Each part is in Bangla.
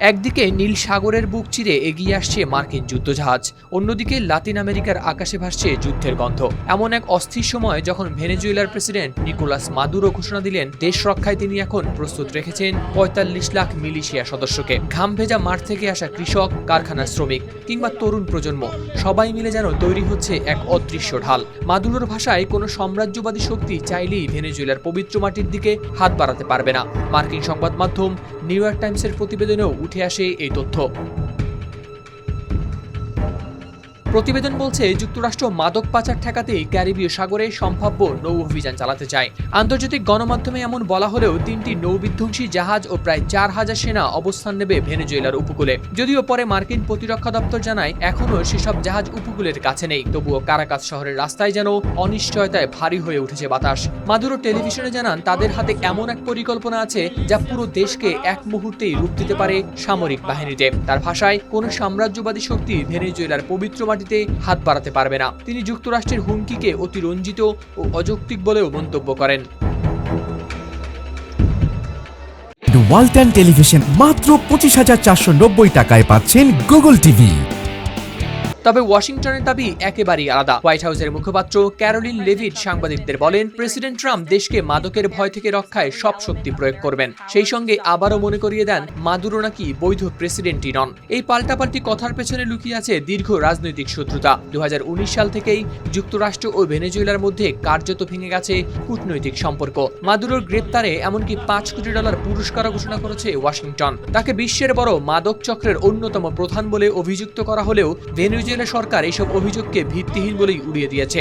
একদিকে নীল সাগরের বুক চিরে এগিয়ে আসছে মার্কিন যুদ্ধজাহাজ, অন্যদিকে লাতিন আমেরিকার আকাশে ভাসছে যুদ্ধের গন্ধ। এমন এক অস্থির সময় যখন ভেনেজুয়েলার প্রেসিডেন্ট নিকোলাস মাদুরো ঘোষণা দিলেন, দেশ রক্ষায় তিনি এখন প্রস্তুত রেখেছেন পঁয়তাল্লিশ লাখ মিলিশিয়া সদস্যকে। ঘাম ভেজা মাঠ থেকে আসা কৃষক, কারখানার শ্রমিক কিংবা তরুণ প্রজন্ম, সবাই মিলে যেন তৈরি হচ্ছে এক অদৃশ্য ঢাল। মাদুরোর ভাষায় কোনো সাম্রাজ্যবাদী শক্তি চাইলেই ভেনেজুয়েলার পবিত্র মাটির দিকে হাত বাড়াতে পারবে না। মার্কিন সংবাদ মাধ্যম নিউ ইয়র্ক টাইমসের প্রতিবেদনেও উঠে আসে এই তথ্য। প্রতিবেদন বলছে, যুক্তরাষ্ট্র মাদক পাচার ঠেকাতে ক্যারিবীয় সাগরে সম্ভাব্য নৌ অভিযান চালাতে চায়। আন্তর্জাতিক গণমাধ্যমে এমন বলা হলেও তিনটি নৌবিধ্বংসী জাহাজ ও প্রায় চার হাজার সেনা অবস্থান নেবে ভেনেজুয়েলার উপকূলে। যদিও পরে মার্কিন প্রতিরক্ষা দপ্তর জানায়, এখনও সেসব জাহাজ উপকূলের কাছে নেই। তবুও কারাকাস শহরের রাস্তায় যেন অনিশ্চয়তায় ভারী হয়ে উঠেছে বাতাস। মাদুরো টেলিভিশনে জানান, তাদের হাতে এমন এক পরিকল্পনা আছে যা পুরো দেশকে এক মুহূর্তেই রূপ দিতে পারে সামরিক বাহিনীতে। তার ভাষায়, কোনো সাম্রাজ্যবাদী শক্তি ভেনেজুয়েলার পবিত্র মাটিতে হাত বাড়াতে পারবে না। তিনি যুক্তরাষ্ট্রের হুমকিকে অতিরঞ্জিত ও অযৌক্তিক বলেও মন্তব্য করেন। ওয়ালটন টেলিভিশন মাত্র পঁচিশ হাজার চারশো নব্বই টাকায় পাচ্ছেন গুগল টিভি তবে ওয়াশিংটনের দাবি একেবারেই আলাদা। হোয়াইট হাউসের মুখপাত্র ক্যারোলিন লেভিট সাংবাদিকদের বলেন, প্রেসিডেন্ট ট্রাম্প দেশকে মাদকের ভয় থেকে রক্ষায় সব শক্তি প্রয়োগ করবেন। সেই সঙ্গে আবারও মনে করিয়ে দেন মাদুরো নাকি বৈধ প্রেসিডেন্টই নন। এই পাল্টাপাল্টি কথার পেছনে লুকিয়ে আছে দীর্ঘ রাজনৈতিক শত্রুতা। দু হাজার উনিশ সাল থেকেই যুক্তরাষ্ট্র ও ভেনেজুয়েলার মধ্যে কার্যত ভেঙে গেছে কূটনৈতিক সম্পর্ক। মাদুরোর গ্রেপ্তারে এমনকি পাঁচ কোটি ডলার পুরস্কার ঘোষণা করেছে ওয়াশিংটন। তাকে বিশ্বের বড় মাদক চক্রের অন্যতম প্রধান বলে অভিযুক্ত করা হলেও ভেনেজুয়েলা সরকার এসব অভিযোগকে ভিত্তিহীন বলেই উড়িয়ে দিয়েছে।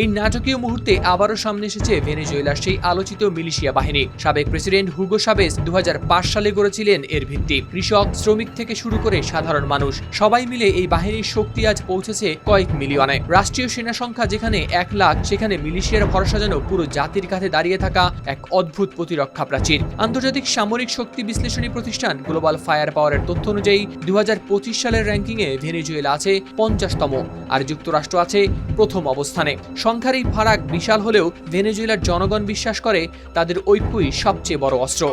এই নাটকীয় মুহূর্তে আবারও সামনে এসেছে ভেনেজুয়েলার সেই আলোচিত মিলিশিয়া বাহিনী। সাবেক প্রেসিডেন্ট হুগো সাবেস দু হাজার পাঁচ সালে গড়েছিলেন এর ভিত্তি। কৃষক, শ্রমিক থেকে শুরু করে সাধারণ মানুষ, সবাই মিলে এই বাহিনীর শক্তি আজ পৌঁছেছে কয়েক মিলিয়নে। রাষ্ট্রীয় সেনা সংখ্যা যেখানে এক লাখ, সেখানে মিলিশিয়ার ভরসা যেন পুরো জাতির কাঁধে দাঁড়িয়ে থাকা এক অদ্ভুত প্রতিরক্ষা প্রাচীর। আন্তর্জাতিক সামরিক শক্তি বিশ্লেষণী প্রতিষ্ঠান গ্লোবাল ফায়ার পাওয়ারের তথ্য অনুযায়ী দু হাজার পঁচিশ সালের র্যাঙ্কিংয়ে ভেনেজুয়েলা আছে পঞ্চাশতম, আর যুক্তরাষ্ট্র আছে প্রথম অবস্থানে। সংখ্যার এই ফারাক বিশাল হলেও ভেনেজুয়েলার জনগণ বিশ্বাস করে, তাদের ঐক্যই সবচেয়ে বড় অস্ত্র।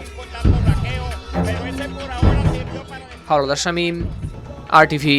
হাওলাদার শামীম আর টিভি